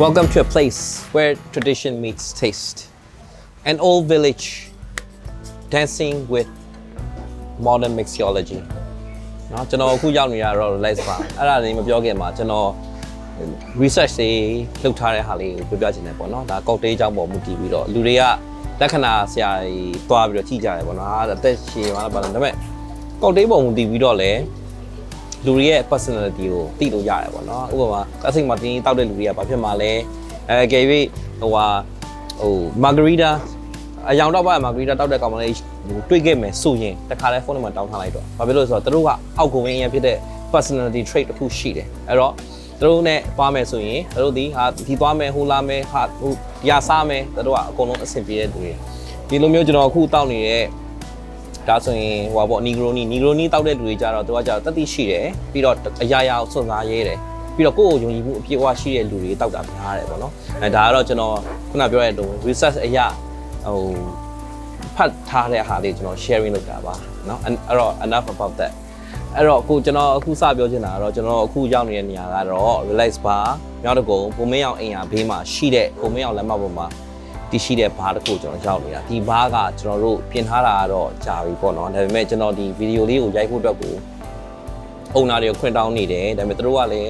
Welcome to a place where tradition meets taste. An old village dancing with modern mixology. เนาะကျွန်တော်အခုရောက်နေတာတော့ relax ပါအဲ့ဒါလေးမပြောခင်မှာကျွန်တော် research တွေလုပ်ထားတဲ့ဟာလေးကိုပြောပြချင်တယ်ပေါ့နော်ဒါ cocktail အကြောင်းပေါ်မူတည်ပြီးတော့လူတွေကလက္ခဏာဆရာကြီးတွားပြီးတော့ကြည့်ကြတယ်ပေါ့နော်ဟာအသက်ရှည်ပါလားပါလားဒါပေမဲ့ cocktail ပေါ်မူတည်ပြီးတော့လည်း လူတွေရဲ့ personality ကိုသိလို့ရတယ်ပေါ့နော်ဥပမာ classic martini တောက်တဲ့လူတွေကဘာဖြစ်မှာလဲအဲကြ၍ဟိုဟာဟို margarita အယောင်တော့ပါ margarita တောက်တဲ့ကောင်မလေးဟိုတွေ့ခဲ့မယ်ဆိုရင်တခါလဲဖုန်းနံပါတ်တောင်းထားလိုက်တော့ဘာဖြစ်လို့လဲဆိုတော့သူတို့ကအောက်ကိုဝင်ရဖြစ်တဲ့ personality trait တစ်ခုရှိတယ်အဲ့တော့သူတို့နဲ့သွားမယ်ဆိုရင်သူတို့ဒီဟာဒီသွားမယ်ဟိုလာမယ်ဟာဟိုရာစားမယ်သူတို့ကအကုန်လုံးအဆင်ပြေတဲ့လူတွေဒီလိုမျိုးကျွန်တော်အခုတောက်နေတဲ့ ဒါဆိုရင်ဟိုပေါ့နီဂရိုနီနီဂရိုနီတောက်တဲ့လူတွေကြတော့သူကကြတော့တတိရှိတယ်ပြီးတော့အရာရာကိုစွန့်စားရဲတယ်ပြီးတော့ကိုယ့်ကိုယုံကြည်မှုအပြည့်အဝရှိတဲ့လူတွေတောက်တာများတယ်ပေါ့နော်အဲဒါကတော့ကျွန်တော်ခုနပြောရတဲ့လို research အရာဟိုဖတ်ထားတဲ့ဟာလေးကျွန်တော် sharing လုပ်တာပါနော်အဲ့တော့ enough about that အဲ့တော့အခုကျွန်တော်အခုစပြောချင်တာကတော့ကျွန်တော်အခုရောက်နေတဲ့နေရာကတော့ relax bar မြောက်တကုံပုံမင်းအောင်အိမ်ယာဘေးမှာရှိတဲ့ပုံမင်းအောင်လမ်းမပေါ်မှာ တည်ရှိတဲ့ဘားတစ်ခုကျွန်တော်ရောက်နေတာဒီဘားကကျွန်တော်တို့ပြင်ထားတာကတော့ကြာပြီပေါ့နော်ဒါပေမဲ့ကျွန်တော်ဒီဗီဒီယိုလေးကိုရိုက်ဖို့အတွက်ကိုအုံနာတွေကိုခွင့်တောင်းနေတယ်ဒါပေမဲ့သူတို့ကလည်း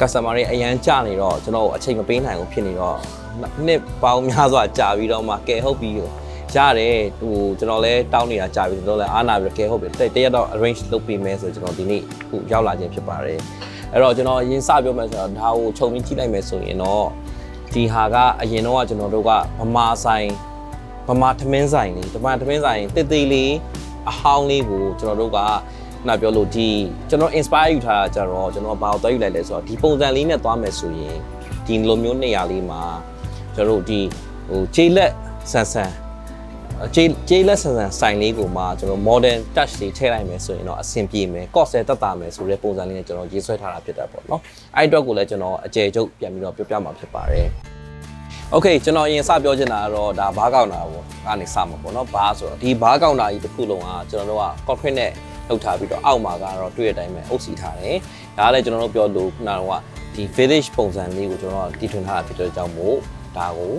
customer တွေအရန်ကြနေတော့ကျွန်တော်အချိန်မပေးနိုင်ဘူးဖြစ်နေတော့နှစ်ပေါင်းများစွာကြာပြီးတော့မှကဲဟုတ်ပြီရတယ်ဟိုကျွန်တော်လည်းတောင်းနေတာကြာပြီကျွန်တော်လည်းအားနာပြီးကဲဟုတ်ပြီတရက်တော့ arrange လုပ်ပေးမယ်ဆိုကျွန်တော်ဒီနေ့အခုရောက်လာခြင်းဖြစ်ပါတယ်အဲ့တော့ကျွန်တော်အရင်စပြောမယ်ဆိုတော့ဒါကိုခြုံပြီးကြည့်လိုက်မယ်ဆိုရင်တော့ ဒီဟာကအရင်တော့ကကျွန်တော်တို့ကဗမာဆိုင်ဗမာသမင်းဆိုင်လေးဗမာသမင်းဆိုင်တစ်သေးလေးအဟောင်းလေးကိုကျွန်တော်တို့ကနာပြောလို့ဒီကျွန်တော် inspire ယူထားတာကြတော့ကျွန်တော်ဘာကိုသွားယူလိုက်လဲဆိုတော့ဒီပုံစံလေးနဲ့သွားမယ်ဆိုရင်ဒီလိုမျိုးနေရာလေးမှာကျွန်တော်တို့ဒီဟိုခြေလက်ဆန်ဆန် ခြေခြေလက်ဆန်ဆန်ဆိုင်လေးကိုမှကျွန်တော် modern touch တွေထည့်လိုက်မယ်ဆိုရင်တော့အဆင်ပြေမယ် cost လည်းတက်တာမယ်ဆိုတဲ့ပုံစံလေးနဲ့ကျွန်တော်ရေးဆွဲထားတာဖြစ်တာပေါ့နော်အဲ့အတွက်ကိုလည်းကျွန်တော်အကျယ်ချုပ်ပြန်ပြီးတော့ပြောပြမှာဖြစ်ပါတယ် โอเคကျွန်တော်အရင်စပြောချင်တာကတော့ဒါဘားကောင်တာပေါ့ကနေစမှာပေါ့နော်ဘားဆိုတော့ဒီဘားကောင်တာကြီးတစ်ခုလုံးကကျွန်တော်တို့က concrete နဲ့လုပ်ထားပြီးတော့အောက်မှာကတော့တွေ့တဲ့အတိုင်းပဲအုပ်စီထားတယ်ဒါကလည်းကျွန်တော်တို့ပြောလို့ခုနကတော့ဒီ village ပုံစံလေးကိုကျွန်တော်တို့တီထွင်ထားတာဖြစ်တဲ့ကြောင့်မို့ဒါကို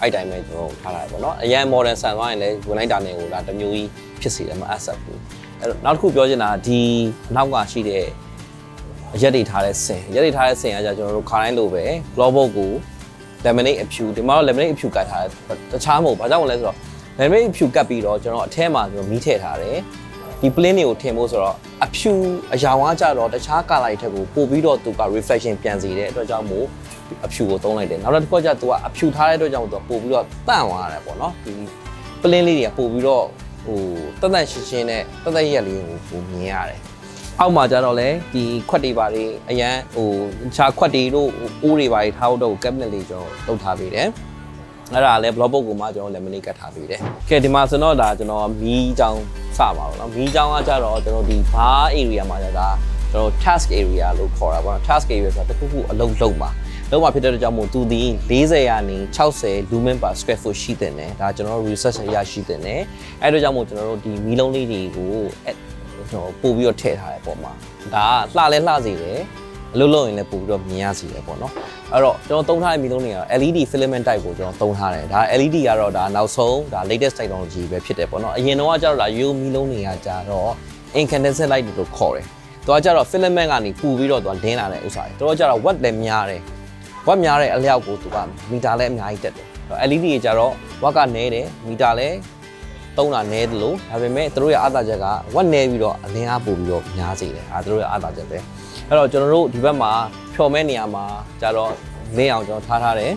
အဲ့တိုင်းပဲကျွန်တော်တို့ထားတာပေါ့နော်အရင် modern ဆန်သွားရင်လည်းဝင်လိုက်တာနဲ့ကိုဒါတစ်မျိုးကြီးဖြစ်စီတယ်မအပ်ဆက်ဘူးအဲ့တော့နောက်တစ်ခုပြောချင်တာကဒီနောက်ကရှိတဲ့ရက်တွေထားတဲ့ဆင်ရက်တွေထားတဲ့ဆင်ကကြကျွန်တော်တို့ခါတိုင်းလိုပဲ global ကို lemonade အဖြူဒီမှာတော့ lemonade အဖြူကတ်ထားတယ်တခြားမဟုတ်ဘာကြောင့်လဲဆိုတော့ lemonade အဖြူကတ်ပြီးတော့ကျွန်တော်အထဲမှာကျွန်တော်မီးထည့်ထားတယ် ဒီ plane တွေကိုထင်ဖို့ဆိုတော့အဖြူအရာဝါကြတော့တခြား color တွေထက်ကိုပို့ပြီးတော့သူက reflection ပြန်စေတဲ့အတွက်ကြောင့်မို့အဖြူကိုသုံးလိုက်တယ်နောက်တစ်ခုကကျသူကအဖြူထားတဲ့အတွက်ကြောင့်သူကပို့ပြီးတော့တန့်သွားတယ်ပေါ့နော်ဒီ plane လေးတွေကပို့ပြီးတော့ဟိုတတ်တန့်ရှင်းရှင်းနဲ့တတ်တတ်ရက်လေးကိုပိုမြင်ရတယ်အောက်မှာကျတော့လေဒီခွက်တွေပါတွေအရန်ဟိုခြားခွက်တွေတို့အိုးတွေပါတွေထားဖို့တော့ cabinet လေးကျွန်တော်လုပ်ထားပေးတယ် အဲ့ဒါလည်း blog ပုတ်ကမှကျွန်တော် laminate ကတ်ထားပေးတယ်ကဲဒီမှာဆိုတော့ဒါကျွန်တော်မီးချောင်းစပါတော့เนาะမီးချောင်းကကျတော့ကျွန်တော်ဒီ bar area မှာကျတော့ကျွန်တော် task area လို့ခေါ်တာပေါ့နော် task area ဆိုတာတစ်ခုခုအလုံးလုံးပါလုံးပါဖြစ်တဲ့ကြောင့်မို့သူဒီ40ရာနေ60 lumen per square foot ရှိတဲ့ねဒါကျွန်တော်တို့ research အရရှိတဲ့ねအဲ့တို့ကြောင့်မို့ကျွန်တော်တို့ဒီမီးလုံးလေးတွေကိုကျွန်တော်ပို့ပြီးတော့ထည့်ထားတယ်ပေါ့မှာဒါကလှလဲလှစေတယ် အလုပ်လုပ်ရင်လည်းပို့ပြီးတော့မြင်ရစီတယ်ပေါ့နော်အဲ့တော့ကျွန်တော်သုံးထားတဲ့မီးလုံးတွေက LED filament type ကိုကျွန်တော်သုံးထားတယ်ဒါ LED ကတော့ဒါနောက်ဆုံးဒါ latest technology ပဲဖြစ်တယ်ပေါ့နော်အရင်တော့ကကျတော့ဒါရိုးမီးလုံးတွေကကြတော့ incandescent light လို့ခေါ်တယ်သူကကြတော့ filament ကနေပူပြီးတော့သူကလင်းလာတဲ့ဥစ္စာတွေသူကကြတော့ watt လည်းများတယ်ဝက်များတဲ့အလျောက်ကိုသူကမီတာလည်းအများကြီးတက်တယ်အဲ့တော့ LED တွေကြတော့ဝက်ကနဲတယ်မီတာလည်းသုံးတာနဲတယ်လို့ဒါပေမဲ့သူတို့ရဲ့အားသာချက်ကဝက်နဲပြီးတော့အလင်းအားပို့ပြီးတော့များစေတယ်အဲသူတို့ရဲ့အားသာချက်ပဲ အဲ့တော့ကျွန်တော်တို့ဒီဘက်မှာဖြော်မဲနေရာမှာကြတော့လင်းအောင်ကျွန်တော်ထားထားတယ်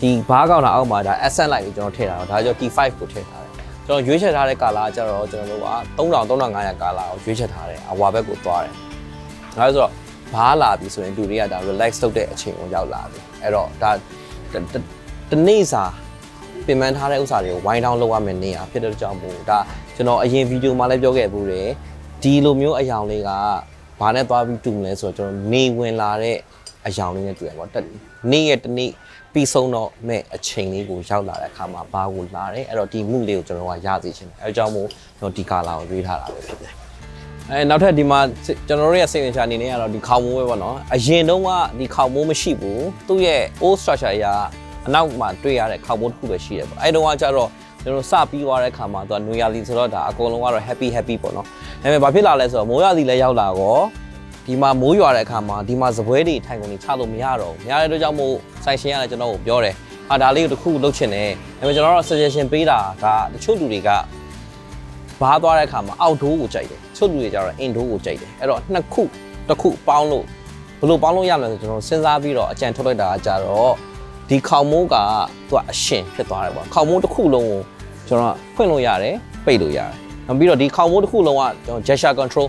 ဒီဘားကောင်တာအောက်မှာဒါ accent light ကိုကျွန်တော်ထည့်ထားတော့ဒါကြောင့် T5 ကိုထည့်ထားတယ်ကျွန်တော်ရွေးချယ်ထားတဲ့ကာလာကြတော့ကျွန်တော်တို့က3000 3500ကာလာကိုရွေးချယ်ထားတယ်အဝါဘက်ကိုသွားတယ်ဒါဆိုတော့ဘားလာပြီဆိုရင်လူတွေကဒါ relax လုပ်တဲ့အချိန်ကိုရောက်လာပြီအဲ့တော့ဒါတနေ့စာပြင်ပန်းထားတဲ့ဥစ္စာတွေကိုဝိုင်းတောင်းလုပ်ရမယ်နေရဖြစ်တဲ့ကြောင့်မို့ဒါကျွန်တော်အရင်ဗီဒီယိုမှာလည်းပြောခဲ့ဘူးတယ်ဒီလိုမျိုးအယောင်လေးက ဘာနဲ့သွားပြီးတူမလဲဆိုတော့ကျွန်တော်နေဝင်လာတဲ့အယောင်လေးနဲ့တူရပါတော့နေ့ရက်တစ်နေ့ပြီးဆုံးတော့မဲ့အချိန်လေးကိုရောက်လာတဲ့အခါမှာဘာကိုလာတယ်အဲ့တော့ဒီမှုလေးကိုကျွန်တော်ကရသိချင်တယ်အဲဒါကြောင့်မို့ကျွန်တော်ဒီကာလာကိုရွေးထားတာပဲဖြစ်တယ်အဲနောက်ထပ်ဒီမှာကျွန်တော်တို့ရဲ့စိတ်ဝင်စားအနေနဲ့ကတော့ဒီခေါင်မိုးပဲပေါ့နော်အရင်တုန်းကဒီခေါင်မိုးမရှိဘူးသူ့ရဲ့ old structure အရာအနောက်မှာတွေ့ရတဲ့ခေါင်မိုးတစ်ခုပဲရှိတယ်ပေါ့အဲတုန်းကကျတော့ကျွန်တော်စပြီးသွားတဲ့ခါမှာသူကနွေရာသီဆိုတော့ဒါအကုန်လုံးကတော့ happy happy ပေါ့နော် ဒါပေမဲ့ဘာဖြစ်လာလဲဆိုတော့မိုးရာသီလည်းရောက်လာတော့ဒီမှာမိုးရွာတဲ့အခါမှာဒီမှာစပွဲတွေထိုင်ကုန်တွေချလို့မရတော့ဘူးမရတဲ့အတွက်ကြောင့်မို့ဆိုင်ရှင်ကလည်းကျွန်တော်ကိုပြောတယ်ဟာဒါလေးကိုတစ်ခုလုပ်ချင်တယ်ဒါပေမဲ့ကျွန်တော်တို့ suggestion ပေးတာကတချို့လူတွေကဘားသွားတဲ့အခါမှာအောက်ဒိုးကိုကြိုက်တယ်ချုပ်လူတွေကြတော့အင်ဒိုးကိုကြိုက်တယ်အဲ့တော့နှစ်ခုတစ်ခုပေါင်းလို့ဘယ်လိုပေါင်းလို့ရမလဲဆိုကျွန်တော်စဉ်းစားပြီးတော့အကြံထုတ်လိုက်တာကကြတော့ဒီခေါင်မိုးကသူကအရှင်ဖြစ်သွားတယ်ပေါ့ခေါင်မိုးတစ်ခုလုံးကိုကျွန်တော်ဖွင့်လို့ရတယ်ပိတ်လို့ရတယ် နောက်ပြီးတော့ဒီခေါင်မိုးတစ်ခုလုံးကကျွန်တော် gesture control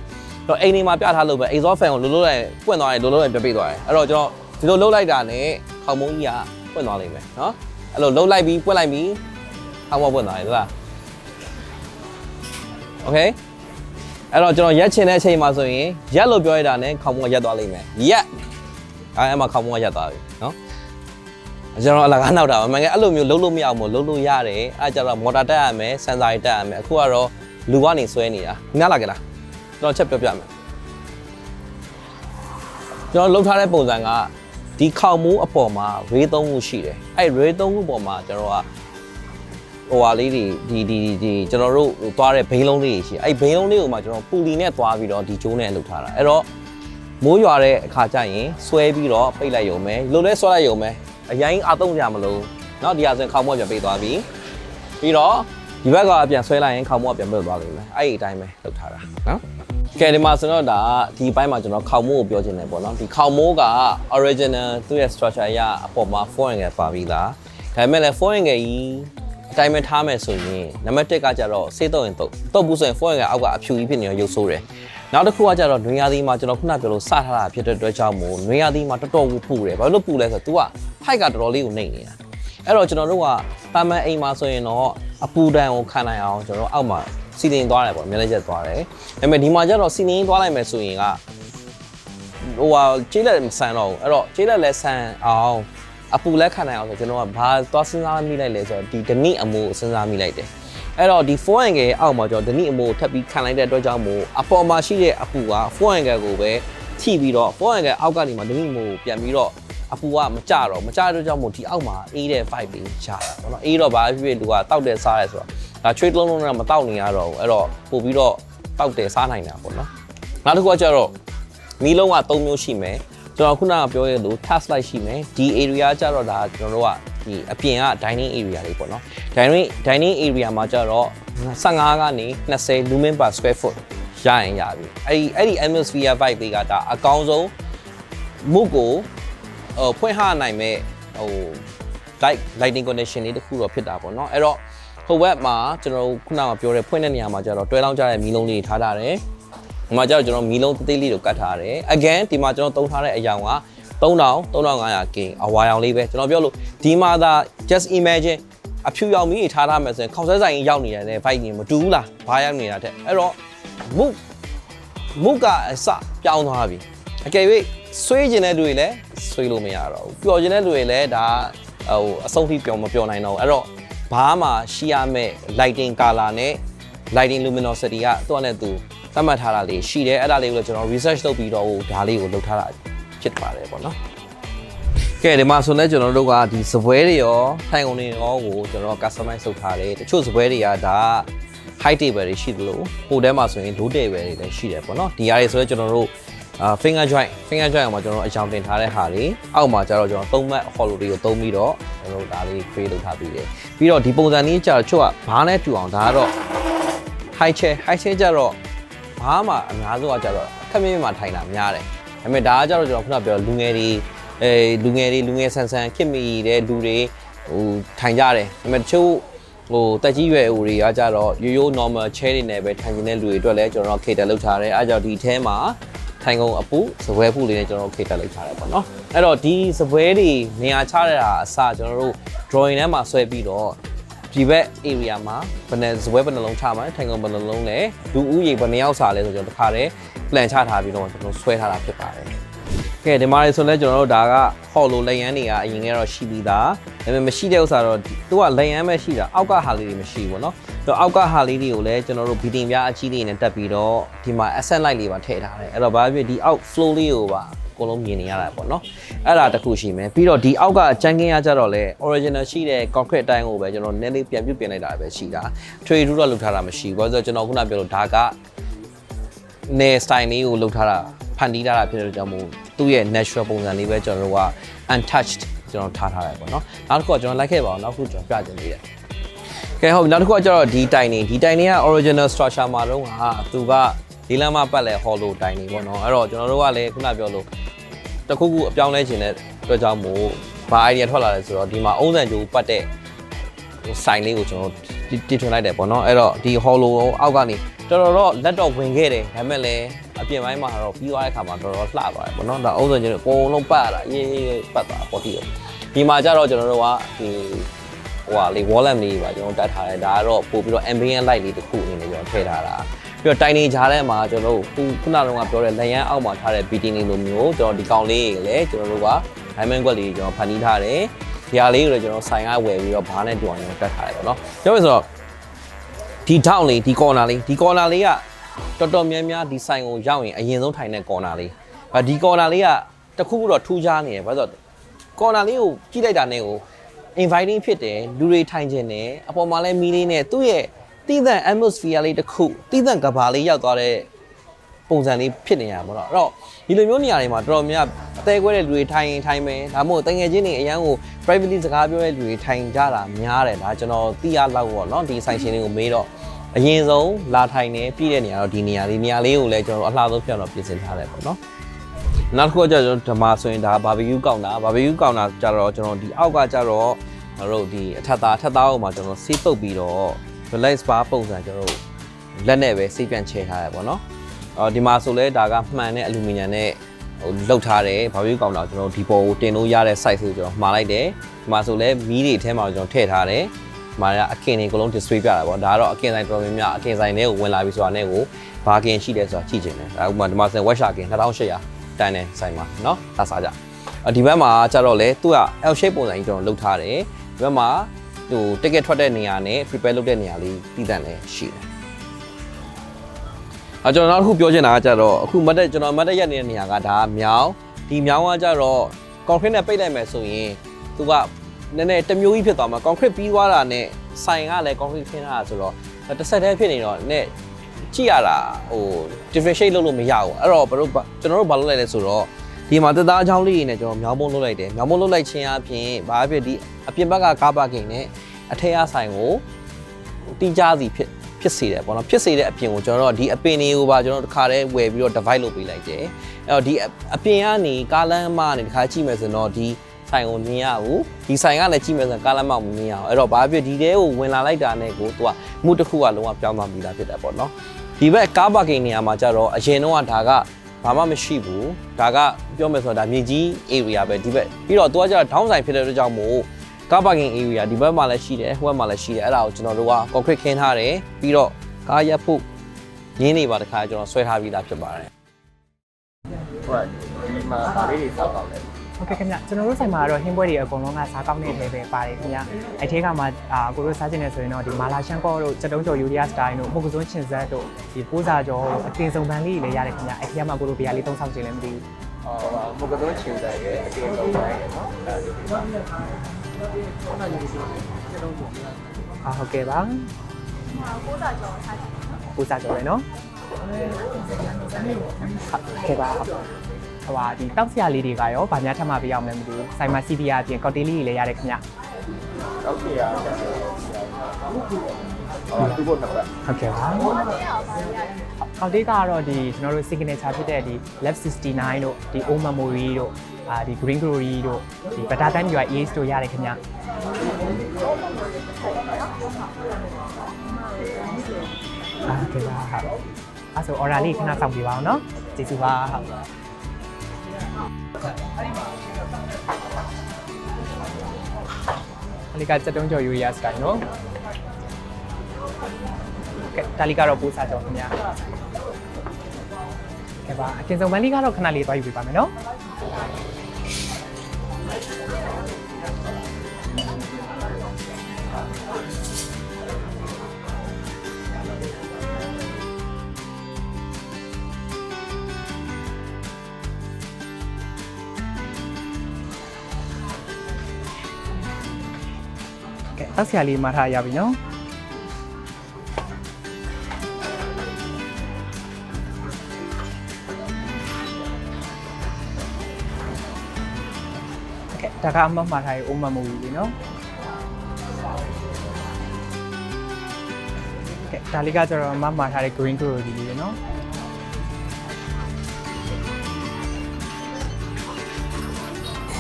တော့အိမ်နေမှာပြထားလို့ပဲ exhaust fan ကိုလုံးလုံးလိုက်ပွင့်သွားရင်လုံးလုံးလိုက်ပြပေးသွားတယ်အဲ့တော့ကျွန်တော်ဒီလိုလှုပ်လိုက်တာနဲ့ခေါင်မိုးကြီးကပွင့်သွားလိမ့်မယ်နော်အဲ့လိုလှုပ်လိုက်ပြီးပွင့်လိုက်ပြီးခေါင်မိုးပွင့်သွားတယ်ဟုတ်လား okay အဲ့တော့ကျွန်တော်ရက်ချင်တဲ့အချိန်မှာဆိုရင်ရက်လို့ပြောရတာနဲ့ခေါင်မိုးကရက်သွားလိမ့်မယ်ရက်အဲ့အဲ့မှာခေါင်မိုးကရက်သွားပြီနော်ကျွန်တော်အလကားနောက်တာပါမှန်ကဲအဲ့လိုမျိုးလုံးလို့မရအောင်မလုံးလို့ရတယ်အဲ့ကြတော့မော်တာတက်ရမယ်စင်ဆာတွေတက်ရမယ်အခုကတော့ လူကနေဆွဲနေတာညလာကြလားကျွန်တော်ချက်ပြောပြမယ်ကျွန်တော်လှုပ်ထားတဲ့ပုံစံကဒီခေါင်မိုးအပေါ်မှာရေသုံးခုရှိတယ်အဲ့ရေသုံးခုပေါ်မှာကျွန်တော်က ဟိုဟာလေးတွေဒီဒီဒီဒီကျွန်တော်တို့ဟိုသွားတဲ့ဘိန်းလုံးလေးတွေရှိအဲ့ဘိန်းလုံးလေးကိုမှကျွန်တော်ပူလီနဲ့သွားပြီးတော့ဒီကျိုးနဲ့လှုပ်ထားတာအဲ့တော့မိုးရွာတဲ့အခါကျရင်ဆွဲပြီးတော့ပိတ်လိုက်ရုံပဲလှုပ်လဲဆွဲလိုက်ရုံပဲအရင်အသုံးကြမလို့เนาะဒီဟာဆိုရင်ခေါင်းမော့ပြန်ပိတ်သွားပြီပြီးတော့ ဒီဘက်ကအပြန်ဆွဲလိုက်ရင်ခေါင်းမိုးကပြန်ပြုတ်သွားလိမ့်မယ်အဲ့ဒီအတိုင်းပဲလုပ်ထားတာနော်ကဲဒီမှာဆိုတော့ဒါဒီဘိုင်းမှာကျွန်တော်ခေါင်မိုးကိုပြောချင်တယ်ပေါ့နော်ဒီခေါင်မိုးက original သူ့ရဲ့ structure ရအပေါ်မှာ four angle ပါပြီးသားဒါပေမဲ့လည်း four angle ကြီးအတိုင်းပဲထားမယ်ဆိုရင်နံပါတ်1ကကြတော့စေးတုံရင်တုတ်တုတ်ဘူးဆိုရင် four angle အောက်ကအဖြူကြီးဖြစ်နေရောရုပ်ဆိုးတယ်နောက်တစ်ခုကကြတော့နွေရာသီမှာကျွန်တော်ခုနပြောလို့စထားတာဖြစ်တဲ့အတွက်ကြောင့်မို့နွေရာသီမှာတော်တော်ကိုပူတယ်ဘာလို့ပူလဲဆိုတော့ तू က height ကတော်တော်လေးကိုနှိမ့်နေတာအဲ့တော့ကျွန်တော်တို့ကပါမန်အိမ်မှာဆိုရင်တော့ အပူဒဏ်ကိုခံနိုင်အောင်ကျွန်တော်အောက်မှာစီတင်သွားတယ်ပေါ့မျက်နှာချက်သွားတယ်ဒါပေမဲ့ဒီမှာကျတော့စီတင်သွားလိုက်မယ်ဆိုရင်ကဟိုဟာကျေးလက်မဆန်တော့ဘူးအဲ့တော့ကျေးလက်လည်းဆန်အောင်အပူလက်ခံနိုင်အောင်ဆိုကျွန်တော်ကဘာသွားစဉ်းစားမိလိုက်လဲဆိုတော့ဒီဒနိအမိုးကိုစဉ်းစားမိလိုက်တယ်အဲ့တော့ဒီ4 angle အောက်မှာကျွန်တော်ဒနိအမိုးကိုထပ်ပြီးခံလိုက်တဲ့အတွက်ကြောင့်မို့အပေါ်မှာရှိတဲ့အပူက4 angle ကိုပဲထိပြီးတော့4 angle အောက်ကနေမှဒနိအမိုးကိုပြန်ပြီးတော့ အပူကမကြတော့မကြတဲ့အတွက်ကြောင့်မို့ဒီအောက်မှာအေးတဲ့ vibe လေးချတာပေါ့နော်အေးတော့ဘာဖြစ်ဖြစ်လူကတောက်တယ်စားရဲဆိုတော့ဒါ trade လုံးလုံးနဲ့မတောက်နေရတော့ဘူးအဲ့တော့ပို့ပြီးတော့တောက်တယ်စားနိုင်တာပေါ့နော်နောက်တစ်ခုကကျတော့မီးလုံးက3မျိုးရှိမယ်ကျွန်တော်ခုနကပြောရလို့ task light ရှိမယ်ဒီ area ကြတော့ဒါကျွန်တော်တို့ကဒီအပြင်က dining area လေးပေါ့နော် dining dining area မှာကြတော့15ကနေ20 lumen per square foot ရရင်ရပြီအဲ့ဒီအဲ့ဒီ atmosphere vibe တွေကဒါအကောင်းဆုံးမုတ်ကို ဟိုဖွင့်ဟနိုင်မဲ့ဟို light lighting condition လေးတစ်ခုတော့ဖြစ်တာပေါ့နော်အဲ့တော့ဟိုဘက်မှာကျွန်တော်တို့ခုနကပြောတဲ့ဖွင့်တဲ့နေရာမှာကျတော့တွဲလောင်းကြတဲ့မီးလုံးလေးတွေထားထားတယ်ဒီမှာကျတော့ကျွန်တော်မီလုံးသေးသေးလေးကိုကတ်ထားတယ် again ဒီမှာကျွန်တော်သုံးထားတဲ့အယောင်က3000 3500 k အဝါရောင်လေးပဲကျွန်တော်ပြောလို့ဒီမှာသာ just imagine အဖြူရောင်မီးတွေထားထားမယ်ဆိုရင်ခေါက်ဆွဲဆိုင်ကြီးရောက်နေတယ်နဲ့ vibe ကြီးမတူဘူးလားဘာရောက်နေတာတဲ့အဲ့တော့မုမုကအစပြောင်းသွားပြီ အကယ်၍ဆွေးကျင်တဲ့လူတွေလည်းဆွေးလို့မရတော့ဘူးပျော်ကျင်တဲ့လူတွေလည်းဒါဟိုအဆုံးထိပျော်မပျော်နိုင်တော့ဘူးအဲ့တော့ဘာမှရှိရမယ့် lighting color နဲ့ lighting luminosity ကသူ့အနေနဲ့သူသတ်မှတ်ထားတာလေးရှိတယ်အဲ့ဒါလေးကိုလည်းကျွန်တော် research လုပ်ပြီးတော့ဟိုဒါလေးကိုလုပ်ထားတာဖြစ်ပါတယ်ပေါ့နော်ကဲဒီမှာဆိုလည်းကျွန်တော်တို့ကဒီစပွဲတွေရောထိုင်ကုန်တွေရောကိုကျွန်တော် customize လုပ်ထားတယ်တချို့စပွဲတွေကဒါ high table တွေရှိသလိုဟိုထဲမှာဆိုရင် low table တွေလည်းရှိတယ်ပေါ့နော်ဒီဟာတွေဆိုတော့ကျွန်တော်တို့ အာ finger joint finger joint အောင်မှာကျွန်တော်တို့အကြောင်းတင်ထားတဲ့ဟာတွေအောက်မှာကျတော့ကျွန်တော်သုံးမှတ် hollow တွေကိုသုံးပြီးတော့ကျွန်တော်တို့ဒါလေး create လုပ်ထားပြီးတယ်ပြီးတော့ဒီပုံစံนี้ကျတော့ချို့ကဘာနဲ့တူအောင်ဒါကတော့ high chair high chair ကြတော့ဘာမှအများဆုံးကကြတော့အခက်မြင့်မှာထိုင်တာများတယ်ဒါပေမဲ့ဒါကကြတော့ကျွန်တော်ခုနပြောလူငယ်တွေအဲလူငယ်တွေလူငယ်ဆန်ဆန်ခစ်မီတဲ့လူတွေဟိုထိုင်ကြတယ်ဒါပေမဲ့တချို့ဟိုတက်ကြီးရွယ်ဦးတွေကကြတော့ရိုးရိုး normal chair တွေနဲ့ပဲထိုင်နေတဲ့လူတွေအတွက်လည်းကျွန်တော် cater လုပ်ထားတယ်အဲကြောင့်ဒီထဲမှာ ထိုင်ကုန်အပူစပွဲဖူလေးနဲ့ကျွန်တော် cater လုပ်ထားတယ်ပေါ့နော်အဲ့တော့ဒီစပွဲတွေနေရာချရတာအစကျွန်တော်တို့ drawing ထဲမှာဆွဲပြီးတော့ဒီဘက် area မှာဘယ်နဲ့ဇပွဲဘယ်နှလုံးချမှာလဲထိုင်ကုန်ဘယ်နှလုံးလဲလူဦးရေဘယ်နှယောက်စာလဲဆိုကျွန်တော်တခါတည်း plan ချထားပြီးတော့ကျွန်တော်ဆွဲထားတာဖြစ်ပါတယ် ကဲကဲဒီမှာဆိုလဲကျွန်တော်တို့ဒါကဟော်လိုလက်ရန်တွေကအရင်ကတော့ရှိပြီးသားဒါပေမဲ့မရှိတဲ့ဥစ္စာတော့သူကလက်ရန်ပဲရှိတာအောက်ကဟာလေးတွေမရှိဘူးပေါ့နော်တော့အောက်ကဟာလေးတွေကိုလည်းကျွန်တော်တို့ဘီတင်ပြားအကြီးလေးနဲ့တက်ပြီးတော့ဒီမှာ asset light လေးပါထည့်ထားတယ်အဲ့တော့ဘာဖြစ်ဒီအောက် flow လေးကိုပါအကုန်လုံးမြင်နေရတာပေါ့နော်အဲ့ဒါတစ်ခုရှိမယ်ပြီးတော့ဒီအောက်ကကြမ်းကင်းရကြတော့လေ original ရှိတဲ့ concrete အတိုင်းကိုပဲကျွန်တော်နည်းလေးပြန်ပြုတ်ပြင်လိုက်တာပဲရှိတာထွေထူးတော့လုပ်ထားတာမရှိဘူးဘာလို့လဲဆိုတော့ကျွန်တော်ခုနပြောလို့ဒါကနေ style လေးကိုလုပ်ထားတာ ဖန်တီးထားတာဖြစ်တဲ့ကြောင့်မို့သူ့ရဲ့ natural ပုံစံလေးပဲကျွန်တော်တို့က untouched ကျွန်တော်ထားထားတယ်ပေါ့နော်နောက်တစ်ခုကကျွန်တော်လိုက်ခဲ့ပါအောင်နောက်တစ်ခုကျွန်တော်ပြချင်သေးတယ်ကဲဟုတ်ပြီနောက်တစ်ခုကကျတော့ဒီတိုင်နေဒီတိုင်နေက original structure မှာတော့ဟာသူကလေးလမ်းမပတ်လဲ hollow တိုင်နေပေါ့နော်အဲ့တော့ကျွန်တော်တို့ကလည်းခုနပြောလို့တစ်ခုခုအပြောင်းလဲခြင်းတဲ့အတွက်ကြောင့်မို့ဘာ idea ထွက်လာလဲဆိုတော့ဒီမှာအုံးစံကြိုးပတ်တဲ့ဆိုင်လေးကိုကျွန်တော်တီထွင်လိုက်တယ်ပေါ့နော်အဲ့တော့ဒီ hollow အောက်ကနေ တော်တော်တော့လက်တော့ဝင်ခဲ့တယ်ဒါပေမဲ့လည်းအပြင်ပိုင်းမှာတော့ပြီးသွားတဲ့ခါမှာတော်တော်လှသွားတယ်ပေါ့နော်ဒါအုံးစံကျတော့အကုန်လုံးပတ်ရတာရေးရေးပတ်သွားပေါ့ဒီဒီမှာကျတော့ကျွန်တော်တို့ကဒီဟိုဟာလေ wall lamp လေးပါကျွန်တော်တတ်ထားတယ်ဒါကတော့ပို့ပြီးတော့ ambient light လေးတစ်ခုအနေနဲ့ကျွန်တော်ထည့်ထားတာပြီးတော့တိုင်နေကြားထဲမှာကျွန်တော်တို့ခုခုနကတော့ပြောတဲ့လက်ရန်အောက်မှာထားတဲ့ BT နေလိုမျိုးကျွန်တော်ဒီကောင်လေးကိုလည်းကျွန်တော်တို့က diamond ကွက်လေးကျွန်တော်ဖန်တီးထားတယ်ဒီဟာလေးကိုလည်းကျွန်တော်ဆိုင်ကဝယ်ပြီးတော့ဘားနဲ့တူအောင်ကျွန်တော်တက်ထားတယ်ပေါ့နော်ပြောမယ်ဆိုတော့ ဒီထောက်လေးဒီ corner လေးဒီ corner လေးကတော်တော်များများဒီဆိုင်ကိုရောက်ရင်အရင်ဆုံးထိုင်တဲ့ corner လေးအဲဒီ corner လေးကတခုခုတော့ထူးခြားနေတယ်ဘာလို့ဆိုတော့ corner လေးကိုကြည့်လိုက်တာနဲ့ကို inviting ဖြစ်တယ်လူတွေထိုင်ခြင်းတယ်အပေါ်မှာလဲမီးလေးနဲ့သူ့ရဲ့တည်တဲ့ atmosphere လေးတစ်ခုတည်တဲ့ကဘာလေးရောက်သွားတဲ့ပုံစံလေးဖြစ်နေရမှာတော့အဲ့တော့ ဒီလိုမျိုးနေရာတွေမှာတော်တော်များအသေးကွဲတဲ့လူတွေထိုင်ရင်ထိုင်မယ်ဒါမှမဟုတ်တငယ်ချင်းတွေအရန်ကို privately စကားပြောတဲ့လူတွေထိုင်ကြတာများတယ်ဒါကျွန်တော်သိရလောက်ပေါ့နော်ဒီဆိုင်ရှင်တွေကိုမေးတော့အရင်ဆုံးလာထိုင်နေပြည့်တဲ့နေရာတော့ဒီနေရာလေးနေရာလေးကိုလည်းကျွန်တော်အလှဆုံးပြောင်းတော့ပြင်ဆင်ထားတယ်ပေါ့နော်နောက်တစ်ခုကကျတော့ဓမ္မဆိုရင်ဒါဘာဘီယူကောင်တာဘာဘီယူကောင်တာကျတော့ကျွန်တော်ဒီအောက်ကကျတော့ကျွန်တော်တို့ဒီအထက်သားအထက်သားအောက်မှာကျွန်တော်ဆေးပုတ်ပြီးတော့ relax bar ပုံစံကျွန်တော်တို့လက်နဲ့ပဲဆေးပြန်ချဲထားရပေါ့နော် အော်ဒီမှာဆိုလဲဒါကမှန်တဲ့အလူမီနီယံနဲ့ဟိုလှုပ်ထားတယ်ဘာဘီယူကောင်တာကျွန်တော်ဒီပေါ်ကိုတင်လို့ရတဲ့ size ကိုကျွန်တော်မှားလိုက်တယ်ဒီမှာဆိုလဲမီးတွေအထဲမှာကျွန်တော်ထည့်ထားတယ်ဒီမှာကအကင်တွေအကုန်လုံး display ပြတာပေါ့ဒါကတော့အကင်ဆိုင်တော်တော်များများအကင်ဆိုင်တွေကိုဝင်လာပြီဆိုတာနဲ့ကိုဘာကင်ရှိတယ်ဆိုတာကြည့်ချင်တယ်ဒါဥပမာဒီမှာဆို wet shark ကင်2800 တန်တယ်ဆိုင်မှာเนาะဒါစားကြအဒီဘက်မှာကျတော့လေသူက L shape ပုံစံကြီးကျွန်တော်လုပ်ထားတယ်ဒီဘက်မှာဟို ticket ထွက်တဲ့နေရာနဲ့ prepare လုပ်တဲ့နေရာလေးတည်တံ့လည်းရှိတယ် အကျွန်တော်နောက်တစ်ခုပြောချင်တာကကျတော့အခုမတ်တက်ကျွန်တော်မတ်တက်ရက်နေတဲ့နေရာကဒါမြောင်းဒီမြောင်းကကျတော့ concrete နဲ့ပိတ်လိုက်မယ်ဆိုရင်သူကနည်းနည်းတစ်မျိုးကြီးဖြစ်သွားမှာ concrete ပြီးသွားတာနဲ့ဆိုင်ကလည်း concrete ခင်းထားတာဆိုတော့တစ်ဆက်တည်းဖြစ်နေတော့နဲ့ကြည့်ရတာဟို differentiate လုပ်လို့မရဘူးအဲ့တော့ဘယ်လိုကျွန်တော်တို့ဘာလုပ်လိုက်လဲဆိုတော့ဒီမှာတက်သားအချောင်းလေးတွေနဲ့ကျွန်တော်မြောင်းပုံးလုပ်လိုက်တယ်မြောင်းပုံးလုပ်လိုက်ခြင်းအပြင်ဘာဖြစ်ဒီအပြင်ဘက်ကကားပါကင်နဲ့အထက်အဆိုင်ကိုတီးကြစီဖြစ် ဖြစ်စေတယ်ပေါ့နော်ဖြစ်စေတဲ့အပြင်ကိုကျွန်တော်တို့ဒီအပင်တွေကိုပါကျွန်တော်တို့တစ်ခါတည်းဝယ်ပြီးတော့ divide လုပ်ပေးလိုက်တယ်အဲ့တော့ဒီအပြင်ကနေကားလမ်းမကနေတစ်ခါကြည့်မယ်ဆိုတော့ဒီဆိုင်ကိုမြင်ရဘူးဒီဆိုင်ကလည်းကြည့်မယ်ဆိုရင်ကားလမ်းမကိုမမြင်ရအောင်အဲ့တော့ဘာဖြစ်ဒီတဲကိုဝင်လာလိုက်တာနဲ့ကိုသူကမှုတစ်ခုကလုံးဝပြောင်းသွားပြီးသားဖြစ်တယ်ပေါ့နော်ဒီဘက်ကားပါကင်နေရာမှာကျတော့အရင်တော့ကဒါကဘာမှမရှိဘူးဒါကပြောမယ်ဆိုတော့ဒါမြေကြီး area ပဲဒီဘက်ပြီးတော့သူကကျတော့ down ဆိုင်ဖြစ်တဲ့အတွက်ကြောင့်မို့ ကားပါကင် area ဒီဘက်မှာလည်းရှိတယ်ဟိုဘက်မှာလည်းရှိတယ်အဲ့ဒါကိုကျွန်တော်တို့က concrete ခင်းထားတယ်ပြီးတော့ကားရပ်ဖို့ရင်းနေပါတခါကျွန်တော်ဆွဲထားပြီးသားဖြစ်ပါတယ်ဟုတ်ဒီမှာဒါလေးတွေစောက်တော့လဲဟုတ်ကဲ့ခင်ဗျကျွန်တော်တို့ဆိုင်မှာတော့ဟင်းပွဲတွေအကုန်လုံးကစားကောင်းတဲ့ထဲပဲပါတယ်ခင်ဗျအဲ့ထဲကမှအာကိုတို့စားချင်နေဆိုရင်တော့ဒီမာလာရှန်ကောတို့စက်တုံးကျော်ယူရီးယားစတိုင်းတို့မှုကစုံးချင်ဇက်တို့ဒီပိုးစာကျော်တို့အတင်စုံပန်းလေးတွေလည်းရတယ်ခင်ဗျအဲ့ထဲမှာကိုတို့ဘယ်ဟာလေးသုံးဆောင်ချင်လဲမသိဘူးဟောမုကသွန်းချင်တယ်ရဲ့အတင်းဆုံးတိုင်းရဲ့နော်ဒါလေးပါ အာဟုတ်ကဲ့ပါပိုးစာကျော်စားချင်ပိုးစာကျော်ပဲနော်ဟုတ်ကဲ့ပါဟုတ်ဟိုပါဒီတောက်ဆရာလေးတွေကရောဗာများထပ်မှပေးအောင်လည်းမသိဘူးဆိုင်မှာ CBR အပြင်ကော်တေးလေးတွေလည်းရတယ်ခင်ဗျတောက်စီရတက်စီအော်သူ့ဘုတ်နှစ်ပတ်ဟုတ်ကဲ့ပါ ကော်တေးကတော့ဒီကျွန်တော်တို့ signature ဖြစ်တဲ့ဒီ left 69တို့ဒီ old memory တို့အာဒီ green glory တို့ဒီ better than your age တို့ရတယ်ခင်ဗျအာကဲ့ပါဟုတ်အဲ့ဆို order လေးခဏစောင့်ပြပါအောင်နော်ကျေးဇူးပါဟုတ်အလီကစက်တုံးကျော်ယူရီးယားစကိုင်းနော်ကဲတာလီကတော့ပိုးစားကြောခင်ဗျာ ကဲပါအရင်ဆုံးမန်လေးကတော့ခဏလေးသွားယူပေးပါမယ်နော်ကဲအဆရာလေးမှာထားရပြီနော် ဒါကအမမှာထားရအိုးမမူကြီးလေးနော်ကဲဒါလေးကကျတော့အမမှာထားတဲ့ green curry လေးလေးနော်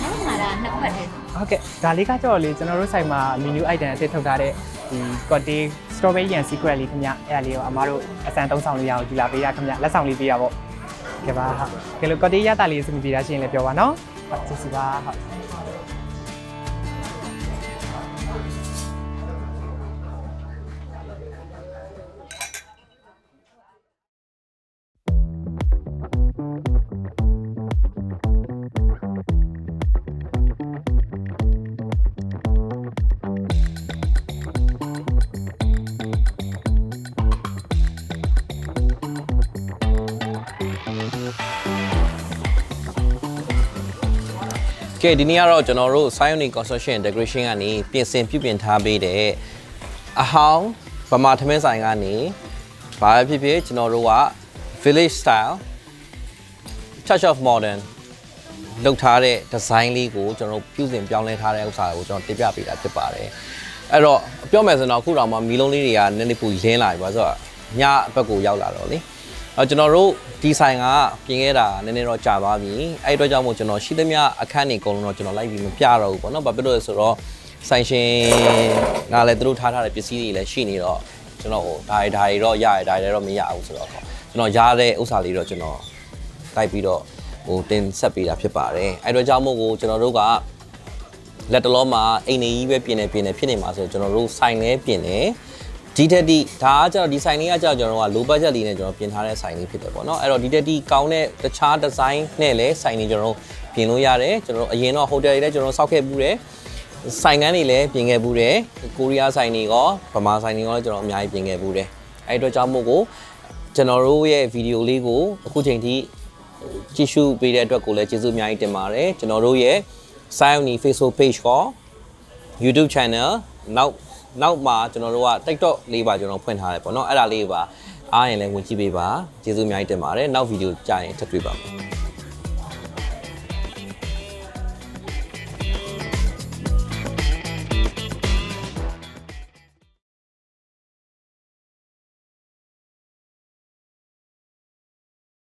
နောက်မှာဒါနှစ်ခွက်တည်းဟုတ်ကဲ့ဒါလေးကကြော်လေကျွန်တော်တို့ဆိုင်မှာ menu item အသစ်ထုတ်ထားတဲ့ဒီ cocktail strawberry and secret လေးခင်ဗျအဲ့ဒါလေးကိုအမားတို့အစံသုံးဆောင်လို့ရအောင်ဒီလာပေးတာခင်ဗျလက်ဆောင်လေးပေးတာပေါ့ကဲပါဟုတ်ကဲလို့ cocktail ရတာလေးစမြပေးတာရှရင်လည်းပြောပါနော်ဟုတ်ကျေးဇူးပါဟုတ် ကဲဒီနေ့ကတော့ကျွန်တော်တို့ Sionic Construction and Decoration ကနေပြင်ဆင်ပြုပြင်ထားပေးတဲ့အဟောင်းဗမာထမင်းဆိုင်ကနေဘာပဲဖြစ်ဖြစ်ကျွန်တော်တို့က village style touch of modern လုပ်ထားတဲ့ design လေးကိုကျွန်တော်တို့ပြုပြင်ပြောင်းလဲထားတဲ့ဥစ္စာကိုကျွန်တော်တင်ပြပေးတာဖြစ်ပါတယ်အဲ့တော့ပြောမယ်ဆိုတော့အခုတော့မှမီလုံးလေးတွေကနည်းနည်းပူလင်းလာပြီပါဆိုတော့ညအဘက်ကိုရောက်လာတော့လေ အဲကျွန်တော်တို့ဒီဆိုင်ကပြင်ခဲ့တာနည်းနည်းတော့ကြာသွားပြီအဲ့ဒီအတွက်ကြောင့်မို့ကျွန်တော်ရှိသမျှအခန်းတွေအကုန်လုံးတော့ကျွန်တော်လိုက်ပြီးမပြတော့ဘူးပေါ့နော်ဘာဖြစ်လို့လဲဆိုတော့ဆိုင်ရှင်ကလည်းသူတို့ထားထားတဲ့ပစ္စည်းတွေလည်းရှိနေတော့ကျွန်တော်ဟိုဒါတွေဒါတွေတော့ရရဒါတွေတော့မရဘူးဆိုတော့ကျွန်တော်ရတဲ့ဥစ္စာလေးတော့ကျွန်တော်တိုက်ပြီးတော့ဟိုတင်ဆက်ပေးတာဖြစ်ပါတယ်အဲ့တော့ကြောင့်မို့ကိုကျွန်တော်တို့ကလက်တလုံးမှာအိမ်နေကြီးပဲပြင်နေပြင်နေဖြစ်နေမှာဆိုတော့ကျွန်တော်တို့ဆိုင်လဲပြင်နေ ဒီတက်တီဒါကကျတော့ဒီဆိုင်လေးကကျတော့ကျွန်တော်တို့က low budget လေးနဲ့ကျွန်တော်ပြင်ထားတဲ့ဆိုင်လေးဖြစ်တယ်ပေါ့နော်အဲ့တော့ဒီတက်တီကောင်းတဲ့တခြား design နဲ့လည်းဆိုင်လေးကျွန်တော်တို့ပြင်လို့ရတယ်ကျွန်တော်တို့အရင်တော့ hotel တွေလည်းကျွန်တော်တို့စောက်ခဲ့ပူးတယ်ဆိုင်ကန်းတွေလည်းပြင်ခဲ့ပူးတယ်ကိုရီးယားဆိုင်တွေရောဗမာဆိုင်တွေရောလည်းကျွန်တော်အများကြီးပြင်ခဲ့ပူးတယ်အဲ့ဒီအတွက်ကြောင့်မို့ကိုကျွန်တော်တို့ရဲ့ဗီဒီယိုလေးကိုအခုချိန်ထိကြည့်ရှုပေးတဲ့အတွက်ကိုလည်းကျေးဇူးအများကြီးတင်ပါတယ်ကျွန်တော်တို့ရဲ့ Sioni Facebook page ကော YouTube channel နောက် နောက်မှာကျွန်တော်တို့က TikTok လေးပါကျွန်တော်ဖွင့်ထားတယ်ပေါ့နော်အဲ့ဒါလေးပါအားရင်လည်းဝင်ကြည့်ပေးပါကျေးဇူးအများကြီးတင်ပါတယ်နောက်ဗီဒီယိုကြာရင်ထပ်တွေ့ပါမယ်